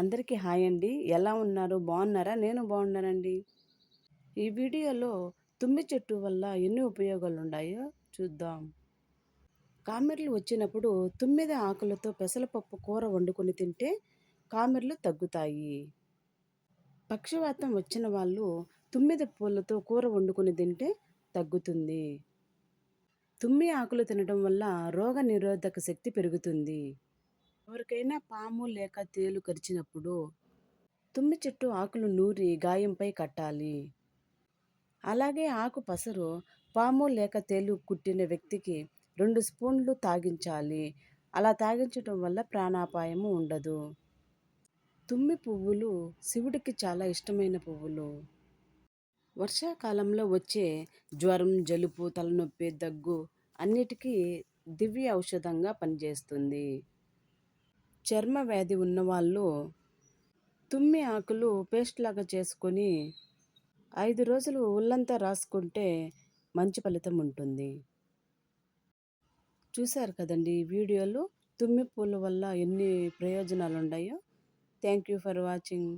అందరికీ హాయ్ అండి. ఎలా ఉన్నారు? బాగున్నారా? నేను బాగున్నానండి. ఈ వీడియోలో తుమ్మి చెట్టు వల్ల ఎన్ని ఉపయోగాలు ఉన్నాయో చూద్దాం. కామెర్లు వచ్చినప్పుడు తుమ్మిద ఆకులతో పెసరపప్పు కూర వండుకొని తింటే కామెర్లు తగ్గుతాయి. పక్షవాతం వచ్చిన వాళ్ళు తుమ్మిద పూలతో కూర వండుకొని తింటే తగ్గుతుంది. తుమ్మి ఆకులు తినడం వల్ల రోగ నిరోధక శక్తి పెరుగుతుంది. ఎవరికైనా పాము లేక తేలు కరిచినప్పుడు తుమ్మి చెట్టు ఆకులు నూరి గాయంపై కట్టాలి. అలాగే ఆకు పసరు పాము లేక తేలు కుట్టిన వ్యక్తికి రెండు స్పూన్లు తాగించాలి. అలా తాగించడం వల్ల ప్రాణాపాయము ఉండదు. తుమ్మి పువ్వులు శివుడికి చాలా ఇష్టమైన పువ్వులు. వర్షాకాలంలో వచ్చే జ్వరం జలుబు తలనొప్పి దగ్గు అన్నిటికీ దివ్య ఔషధంగా పనిచేస్తుంది. చర్మ వ్యాధి ఉన్నవాళ్ళు తుమ్మి ఆకులు పేస్ట్ లాగా చేసుకొని ఐదు రోజులు ఒళ్ళంతా రాసుకుంటే మంచి ఫలితం ఉంటుంది. చూశారు కదండి వీడియోలు వీడియోలో తుమ్మి పూల వల్ల ఎన్ని ప్రయోజనాలు ఉన్నాయో థ్యాంక్ యూ ఫర్ వాచింగ్.